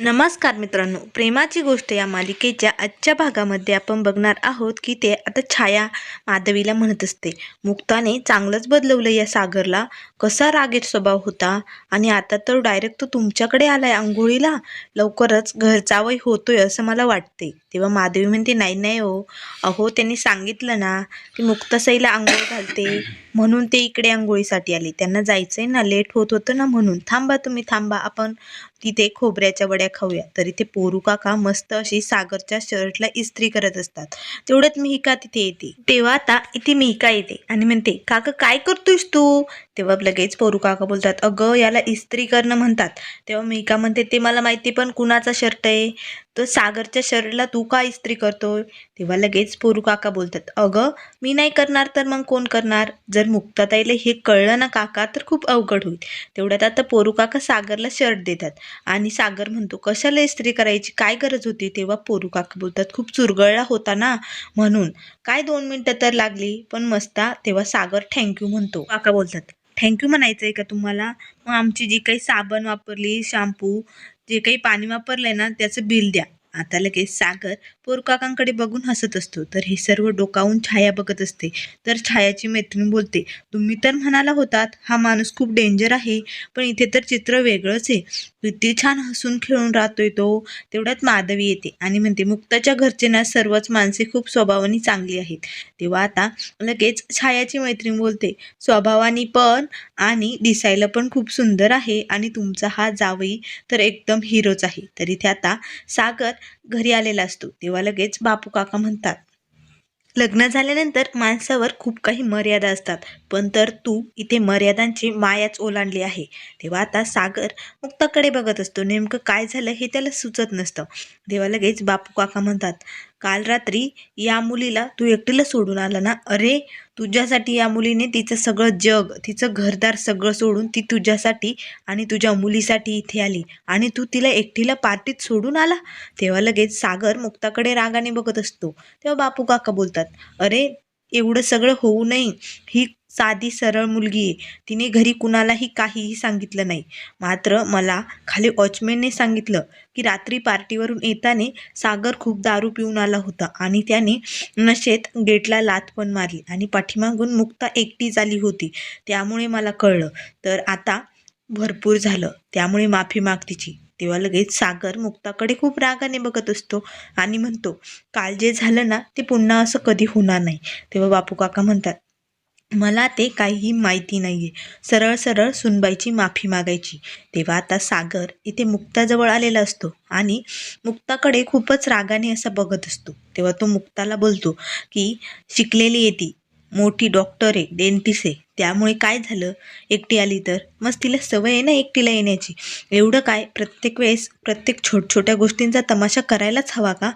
नमस्कार मित्रांनो प्रेमाची गोष्ट या मालिकेच्या आजच्या भागामध्ये आपण बघणार आहोत की ते आता छाया माधवीला म्हणत असते मुक्ताने चांगलंच बदलवलं या सागरला. कसा रागीट स्वभाव होता? आणि आता तर डायरेक्ट तो तुमच्याकडे आलाय आंघोळीला. लवकरच घरचावही होतोय असं मला वाटते. तेव्हा माधवी म्हणते नाही नाही हो. अहो त्यांनी सांगितलं ना की मुक्तासाईला आंघोळ घालते. म्हणून ते इकडे आंघोळीसाठी आले. त्यांना जायचंय ना? लेट होत होतं ना? म्हणून. थांबा तुम्ही थांबा. आपण तिथे खोबऱ्याच्या वड्या खाऊया. तरी ते पोरू काका मस्त अशी सागरच्या शर्टला इस्त्री करत असतात. तेवढ्यात मिहिका तिथे येते. तेव्हा आता इथे मिहिका येते आणि म्हणते काका काय करतोयस तू? तेव्हा लगेच पोरू काका बोलतात अगं याला इस्त्री करणं म्हणतात. तेव्हा मी का म्हणते ते मला माहिती पण कुणाचा शर्ट आहे? तर सागरच्या शर्टला तू का इस्त्री करतोय? तेव्हा लगेच पोरू काका बोलतात अगं मी नाही करणार तर मग कोण करणार? जर मुक्ताताईला हे कळलं ना काका तर खूप अवघड होईल. तेवढ्यात आता पोरू काका सागरला शर्ट देतात आणि सागर म्हणतो कशाला इस्त्री करायची? काय गरज होती? तेव्हा पोरू काका बोलतात खूप चुरगळला होता ना म्हणून. काय दोन मिनटं तर लागली? पण मस्ता. तेव्हा सागर थँक्यू म्हणतो. काका बोलतात थँक्यू म्हणायचं आहे का तुम्हाला? मग आमची जी काही साबण वापरली शाम्पू जे काही पाणी वापरलंय ना त्याचं बिल द्या. आता लगेच सागर पोरकाकांकडे बघून हसत असतो. तर हे सर्व डोकावून छाया बघत असते. तर छायाची मैत्रीण बोलते तुम्ही तर म्हणाला होतात हा माणूस खूप डेंजर आहे पण इथे तर चित्र वेगळंच आहे. किती छान हसून खेळून राहतोय तो. तेवढ्यात माधवी येते आणि म्हणते मुक्ताच्या घरचे ना सर्वच माणसे खूप स्वभावाने चांगली आहेत. तेव्हा आता लगेच छायाची मैत्रीण बोलते स्वभावाने पण आणि दिसायला पण खूप सुंदर आहे आणि तुमचा हा जावई तर एकदम हिरोच आहे. तर इथे आता सागर घरी आलेला असतो. तेव्हा लगेच बापू काका म्हणतात लग्न झाल्यानंतर माणसावर खूप काही मर्यादा असतात. पण तर तू इथे मर्यादांची मायाच ओलांडली आहे. तेव्हा आता सागर मुक्ताकडे बघत असतो. नेमकं काय झालं हे त्याला सुचत नसतं. तेव्हा लगेच बापू काका म्हणतात काल रात्री या मुलीला तू एकटीला सोडून आला ना? अरे तुझ्यासाठी या मुलीने तिचं सगळं जग तिचं घरदार सगळं सोडून ती तुझ्यासाठी आणि तुझ्या मुलीसाठी इथे आली आणि तू तिला एकटीला पार्टीत सोडून आला? तेव्हा लगेच सागर मुक्ताकडे रागाने बघत असतो. तेव्हा बापू काका बोलतात अरे एवढं सगळं होऊ नये. ही साधी सरळ मुलगी आहे. तिने घरी कुणालाही काहीही सांगितलं नाही. मात्र मला खाली वॉचमॅनने सांगितलं की रात्री पार्टीवरून येताना सागर खूप दारू पिऊन आला होता आणि त्याने नशेत गेटला लात पण मारली आणि पाठीमागून मुक्ता एकटी झाली होती. त्यामुळे मला कळलं. तर आता भरपूर झालं. त्यामुळे माफी माग तिची. तेव्हा लगेच सागर मुक्ताकडे खूप रागाने बघत असतो आणि म्हणतो काल जे झालं ना ते पुन्हा असं कधी होणार नाही. तेव्हा बापू काका म्हणतात मला ते काहीही माहिती नाही आहे सरळ सरळ सुनबाईची माफी मागायची. तेव्हा आता सागर इथे मुक्ताजवळ आलेला असतो आणि मुक्ताकडे खूपच रागाने असा बघत असतो. तेव्हा तो मुक्ताला बोलतो की शिकलेली येते मोठी डॉक्टर आहे डेंटिस्ट आहे. त्यामुळे काय झालं? एकटी आली तर? मग तिला सवय आहे ना एकटीला येण्याची. एवढं काय? प्रत्येक वेळेस प्रत्येक छोट छोट्या गोष्टींचा तमाशा करायलाच हवा का?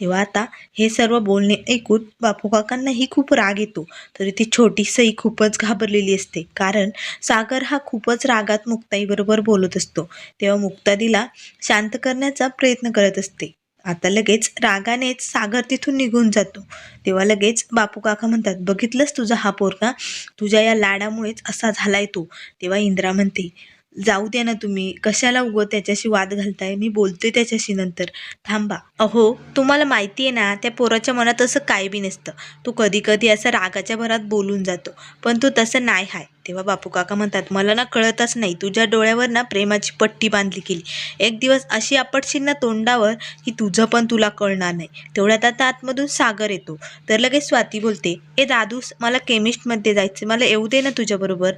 तेव्हा आता हे सर्व बोलणे ऐकून बापू काकांनाही खूप राग येतो. तरी ती छोटी सई खूपच घाबरलेली असते. कारण सागर हा खूपच रागात मुक्ताईबरोबर बोलत असतो. तेव्हा मुक्तादीला शांत करण्याचा प्रयत्न करत असते. आता लगेच रागानेच सागर तिथून निघून जातो. तेव्हा लगेच बापू काका म्हणतात बघितलंस तुझा हा पोरगा? तुझ्या या लाडामुळेच असा झालाय तो. तेव्हा इंद्रा म्हणते जाऊ द्या ना तुम्ही कशाला उगं त्याच्याशी वाद घालताय? मी बोलते त्याच्याशी नंतर. थांबा. अहो तुम्हाला माहिती आहे ना त्या पोराच्या मनात असं काय बी नसतं. तो कधी कधी असं रागाच्या भरात बोलून जातो पण तो तसं नाही आहे तेव्हा बापू काका म्हणतात मला ना कळतच नाही तुझ्या डोळ्यावर ना प्रेमाची पट्टी बांधली गेली. एक दिवस अशी आपटशील ना तोंडावर की तुझं पण तुला कळणार नाही. तेवढ्यात आता आतमधून सागर येतो. तर लगेच स्वाती बोलते ए दादू मला केमिस्टमध्ये जायचं मला येऊ दे ना तुझ्याबरोबर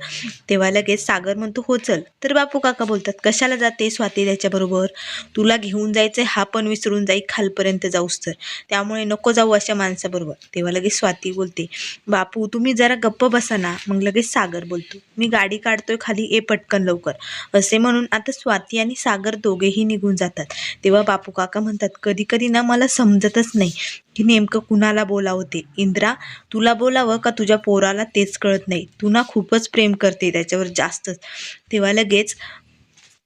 तेव्हा लगेच सागर म्हणतो हो चल. तर बापू काका बोलतात कशाला जाते स्वाती त्याच्याबरोबर तुला घेऊन जायचं हा पण विसरून जाई खालपर्यंत जाऊस तर. त्यामुळे नको जाऊ अशा माणसाबरोबर. तेव्हा लगेच स्वाती बोलते बापू तुम्ही जरा गप्प बसा ना. मग लगेच सागर बोलतो मी गाडी काढतोय खाली ए पटकन लवकर. असे म्हणून आता स्वाती आणि सागर दोघेही निघून जातात. तेव्हा बापू काका म्हणतात कधी कधी ना मला समजतच नाही की नेमकं कुणाला बोलावं ते. इंद्रा तुला बोलावं का तुझ्या पोराला तेच कळत नाही. तू ना खूपच प्रेम करते त्याच्यावर जास्तच. तेव्हा लगेच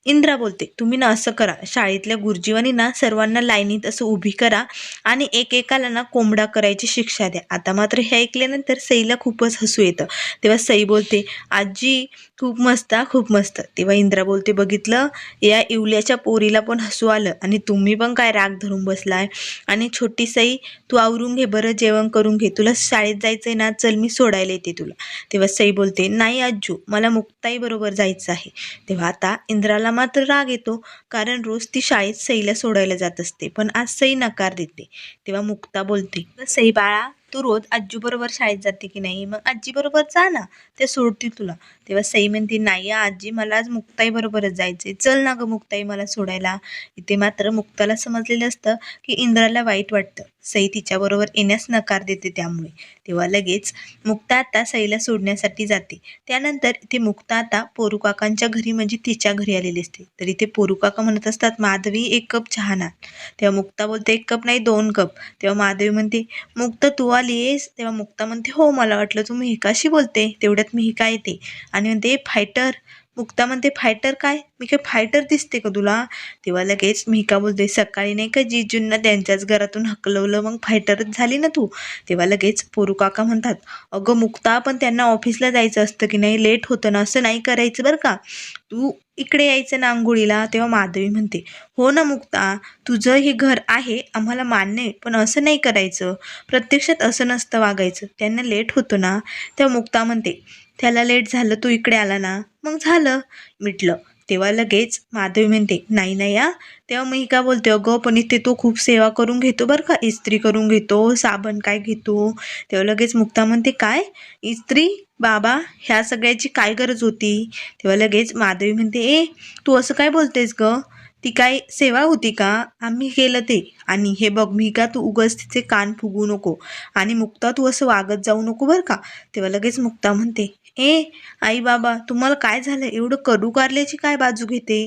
इंद्रा बोलते तुम्ही ना असं करा. शाळेतल्या गुरुजीवानी ना सर्वांना लाईनीत असं उभी करा आणि एकेकाला ना कोंबडा करायची शिक्षा द्या. आता मात्र हे ऐकल्यानंतर सईला खूपच हसू येतं. तेव्हा सई बोलते आजी खूप मस्त खूप मस्त. तेव्हा इंद्रा बोलते बघितलं? या इवल्याच्या पोरीला पण हसू आलं. आणि तुम्ही पण काय राग धरून बसलाय? आणि छोटी सई तू आवरून घे बरं जेवण करून घे. तुला शाळेत जायचं आहे ना चल मी सोडायला येते तुला. तेव्हा सई बोलते नाही आजू मला मुक्ताई बरोबर जायचं आहे. तेव्हा आता इंद्राला मात्र राग येतो कारण रोज ती शाळेत सईला सोडायला जात असते. पण आज सई नकार देते. तेव्हा मुक्ता बोलते सई बाळा तू रोज आजीबरोबर शाळेत जाते की नाही? मग आजीबरोबर जा ना ते सोडतील तुला. तेव्हा सई म्हणते नाही आजी मला आज मुक्ताई बरोबरच जायचंय. चल ना ग मुक्ताई मला सोडायला. इथे मात्र मुक्ताला समजलेलं असतं की इंद्राला वाईट वाटतं. सई तिच्याबरोबर येण्यास नकार देते त्यामुळे. तेव्हा लगेच मुक्ता आता सईला सोडण्यासाठी जाते. त्यानंतर इथे मुक्ता आता पोरू काकांच्या घरी म्हणजे तिच्या घरी आलेली असते. तर इथे पोरुकाका म्हणत असतात माधवी एक कप चहा ना. तेव्हा मुक्ता बोलते एक कप नाही दोन कप. तेव्हा माधवी म्हणते मुक्ता तू आली आहेस तेव्हा मुक्ता म्हणते हो मला वाटलं तू मिहिकाशी बोलते तेवढ्यात मिहिका येते. आणि म्हणते फायटर मुक्ता म्हणते फायटर काय? मी काय फायटर दिसते का तुला? तेव्हा लगेच मिहिका बोलते सकाळी नाही का जीजूंना त्यांच्याच घरातून हकलवलं मग फायटरच झाली ना तू? तेव्हा लगेच पोरू काका म्हणतात अगं मुक्ता पण त्यांना ऑफिसला जायचं असतं की नाही? लेट होतं ना? असं नाही करायचं बरं का? तू इकडे यायचं ना आंघोळीला? तेव्हा माधवी म्हणते हो ना मुक्ता तुझं हे घर आहे आम्हाला मान्य आहे पण असं नाही करायचं. प्रत्यक्षात असं नसतं वागायचं. त्यांना लेट होतं ना? तेव्हा मुक्ता म्हणते त्याला लेट झालं तू इकडे आला ना. मग झालं. मिटलं. तेव्हा लगेच माधवी म्हणते नाही नाही या. तेव्हा मी का बोलते अगं पण इथे तो खूप सेवा करून घेतो बरं का. इस्त्री करून घेतो साबण काय घेतो. तेव्हा लगेच मुक्ता म्हणते काय? इस्त्री? बाबा ह्या सगळ्याची काय गरज होती? तेव्हा लगेच माधवी म्हणते ए तू असं काय बोलतेस ग? ती काय सेवा होती का? आम्ही केलं ते. आणि हे बघ मी का तू उगस तिचे कान फुगू नको. आणि मुक्ता तू असं वागत जाऊ नको बरं का? तेव्हा लगेच मुक्ता म्हणते ए आई बाबा तुम्हाला काय झालं? एवढं कडू कारल्याची काय बाजू घेते?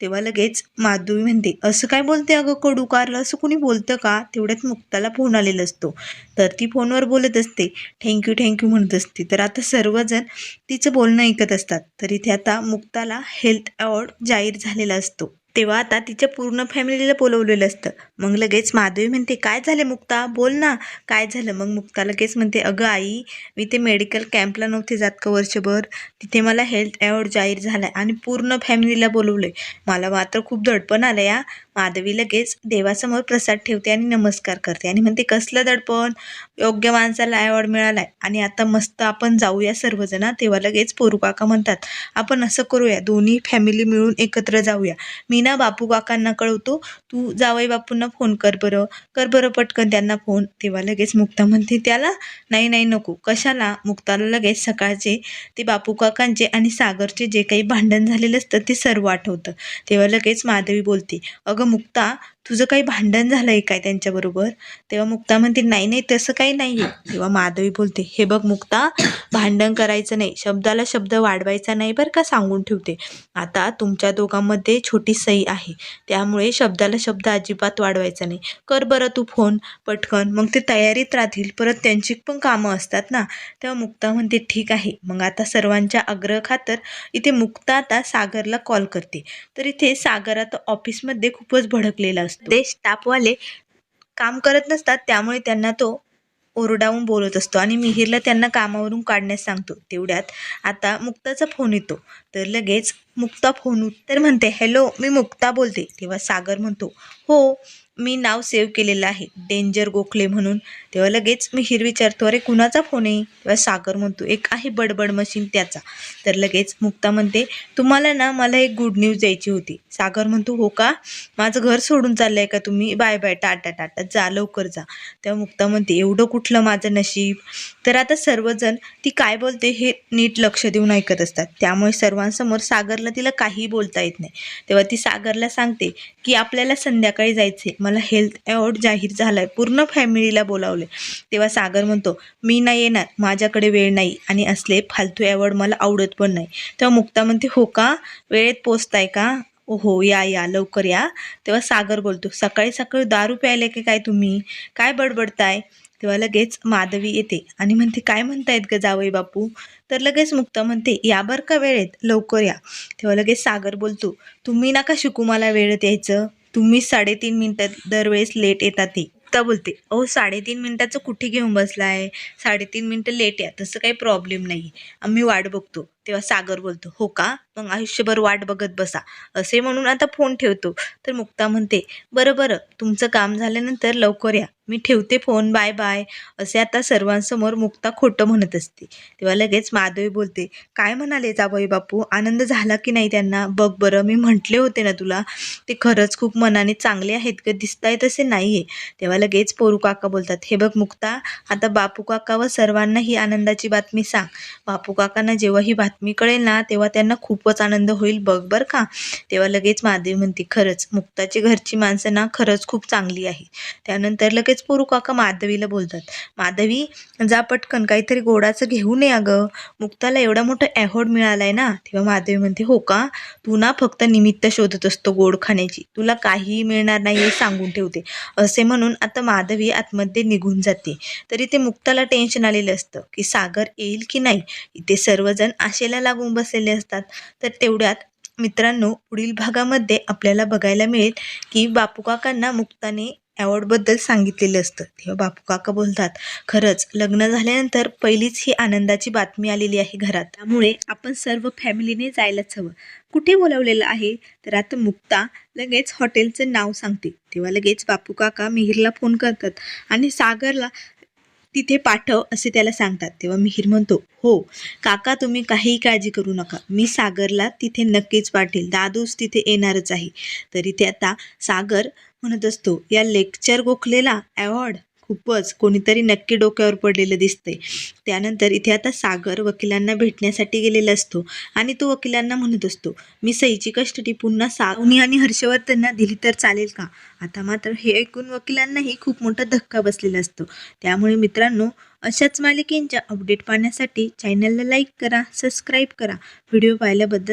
तेव्हा लगेच माधवी म्हणते असं काय बोलते अगं कडू कारलं असं कुणी बोलतं का? तेवढ्यात मुक्ताला फोन आलेला असतो. तर ती फोनवर बोलत असते. थँक्यू थँक्यू म्हणत असते. तर आता सर्वजण तिचं बोलणं ऐकत असतात. तर इथे आता मुक्ताला हेल्थ अवॉर्ड जाहीर झालेला असतो. तेव्हा आता तिच्या पूर्ण फॅमिलीला बोलवलेलं असतं. मग लगेच माधवी म्हणते काय झाले मुक्ता? बोल ना. काय झालं? मग मुक्ता लगेच म्हणते अगं आई मी ते मेडिकल कॅम्पला नव्हते जात का वर्षभर? तिथे मला हेल्थ अवॉर्ड जाहीर झाला आहे आणि पूर्ण फॅमिलीला बोलवलं आहे मला मात्र खूप दडपण आलं या माधवी लगेच देवासमोर प्रसाद ठेवते आणि नमस्कार करते आणि म्हणते कसलं दडपण? योग्य माणसाला अवॉर्ड मिळाला आहे आणि आता मस्त आपण जाऊया सर्वजण तेव्हा लगेच पोरू काका म्हणतात आपण असं करूया दोन्ही फॅमिली मिळून एकत्र जाऊया. मी ना बापू काकांना कळवतो तू जावई बापूंना फोन कर बरं. कर बरं पटकन त्यांना फोन तेव्हा लगेच मुक्ता म्हणते त्याला? नाही नाही नको. कशाला? मुक्ताला लगेच सकाळचे ते बापू काकांचे आणि सागरचे जे काही भांडण झालेलं असतं ते सर्व आठवतं. तेव्हा लगेच माधवी बोलते अगं मुक्ता तुझं काही भांडण झालं आहे काय त्यांच्याबरोबर? तेव्हा मुक्ता म्हणते नाही नाही तसं काही नाही आहे तेव्हा माधवी बोलते हे बघ मुक्ता भांडण करायचं नाही शब्दाला शब्द वाढवायचा नाही बरं का सांगून ठेवते. आता तुमच्या दोघांमध्ये छोटी सई आहे त्यामुळे शब्दाला शब्द अजिबात वाढवायचा नाही. कर बरं तू फोन पटकन. मग ते तयारीत राहतील परत त्यांची पण कामं असतात ना. तेव्हा मुक्ता म्हणते ठीक आहे. मग आता सर्वांच्या आग्रह खातर इथे मुक्ता आता सागरला कॉल करते. तर इथे सागर आता ऑफिसमध्ये खूपच भडकलेला असतो ते स्टाफवाले काम करत नसतात त्यामुळे त्यांना तो ओरडावून बोलत असतो. आणि मिहिरला त्यांना कामावरून काढण्यास सांगतो. तेवढ्यात आता मुक्ताचा फोन येतो. तर लगेच मुक्ता फोन तर म्हणते हॅलो मी मुक्ता बोलते. तेव्हा सागर म्हणतो हो मी नाव सेव्ह केलेलं आहे. डेंजर गोखले म्हणून. तेव्हा लगेच मी हिर विचारतो अरे कुणाचा फोन आहे? तेव्हा सागर म्हणतो एक आहे बडबड मशीन त्याचा. तर लगेच मुक्ता म्हणते तुम्हाला ना मला एक गुड न्यूज द्यायची होती. सागर म्हणतो हो का? माझं घर सोडून चाललं आहे का तुम्ही? Bye bye tata tata. जा लवकर जा. तेव्हा मुक्ता म्हणते एवढं कुठलं माझं नशीब? तर आता सर्वजण ती काय बोलते हे नीट लक्ष देऊन ऐकत असतात. त्यामुळे सर्वांसमोर सागरला तिला काहीही बोलता येत नाही. तेव्हा ती सागरला सांगते की आपल्याला संध्याकाळी जायचे मला हेल्थ अवॉर्ड जाहीर झाला आहे पूर्ण फॅमिलीला बोलावले तेव्हा सागर म्हणतो मी नाही येणार. माझ्याकडे वेळ नाही आणि असले फालतू अवॉर्ड मला आवडत पण नाही. तेव्हा मुक्ता म्हणते हो का? वेळेत पोचताय का? हो या या. लवकर या. तेव्हा सागर बोलतो सकाळी सकाळी दारू प्यायले की काय तुम्ही? काय बडबडताय? तेव्हा लगेच माधवी येते आणि म्हणते काय म्हणतायत ग जावई बापू? तर लगेच मुक्ता म्हणते या बरं का वेळेत? लवकर या. तेव्हा लगेच सागर बोलतो तुम्ही नका शिकू मला वेळेत यायचं. तुम्ही साडेतीन मिनटात दरवेळेस लेट येता ती. मुक्ता बोलते? अहो साडेतीन मिनटाचं कुठे घेऊन बसला आहे साडेतीन मिनटं लेट या. तसं काही प्रॉब्लेम नाही आम्ही वाट बघतो. तेव्हा सागर बोलतो हो का? मग आयुष्यभर वाट बघत बसा. असे म्हणून आता फोन ठेवतो. तर मुक्ता म्हणते बरं बरं. तुमचं काम झाल्यानंतर लवकर या. मी ठेवते फोन. Bye bye. असे आता सर्वांसमोर मुक्ता खोटं म्हणत असते. तेव्हा लगेच माधवी बोलते काय म्हणाले जावई बापू? आनंद झाला की नाही त्यांना? बघ बरं मी म्हटले होते ना तुला ते खरंच खूप मनाने चांगले आहेत का? दिसतायत असे नाही आहे तेव्हा लगेच पोरू काका बोलतात हे बघ मुक्ता आता बापू काका व सर्वांना ही आनंदाची बातमी सांग. बापू काकांना जेव्हा ही बातमी कळेल ना तेव्हा त्यांना खूपच आनंद होईल. बघ बरं का. तेव्हा लगेच माधवी म्हणते खरंच मुक्ताची घरची माणसं ना खरंच खूप चांगली आहे. त्यानंतर लगेच पोरू काका माधवीला बोलतात माधवी जा पटकन काहीतरी गोडाचं घेऊन ये अगं. मुक्ताला एवढा मोठा मिळाला आहे ना. तेव्हा माधवी म्हणते हो का? तू ना फक्त निमित्त शोधत असतो गोड खाण्याची. तुला काहीही मिळणार नाही हे सांगून ठेवते. असे म्हणून आता माधवी आतमध्ये निघून जाते. तरी ते मुक्ताला टेन्शन आलेलं असतं की सागर येईल की नाही? इथे सर्वजण असे आशेला लागून बसलेले असतात? तर तेवढ्यात मित्रांनो पुढील भागामध्ये आपल्याला बघायला मिळेल की बापू काकांना मुक्ताने अवॉर्डबद्दल सांगितलेलं असतं. तेव्हा बापू काका बोलतात खरंच लग्न झाल्यानंतर पहिलीच ही आनंदाची बातमी आलेली आहे घरात. त्यामुळे आपण सर्व फॅमिलीने जायलाच हवं. कुठे बोलावलेलं आहे? तर आता मुक्ता लगेच हॉटेलचं नाव सांगते. तेव्हा लगेच बापू काका मिहिरला फोन करतात आणि सागरला तिथे पाठव असे त्याला सांगतात. तेव्हा मिहीर म्हणतो हो काका तुम्ही काहीही काळजी करू नका. मी सागरला तिथे नक्कीच पाठेल दादूस तिथे येणारच आहे. तरी ते आता सागर म्हणत असतो या लेक्चर गोखलेला अवॉर्ड खूपच कोणीतरी नक्की डोक्यावर पडलेलं दिसतंय. त्यानंतर इथे आता सागर वकिलांना भेटण्यासाठी गेलेला असतो आणि तो वकिलांना म्हणत असतो मी सईची कस्टडी पुन्हा सावनी आणि हर्षवर्धनना दिली तर चालेल का? आता मात्र हे ऐकून वकिलांनाही खूप मोठा धक्का बसलेला असतो. त्यामुळे मित्रांनो अशाच मालिकेंच्या अपडेट पाहण्यासाठी चॅनलला लाईक करा सबस्क्राईब करा. व्हिडिओ पाहिल्याबद्दल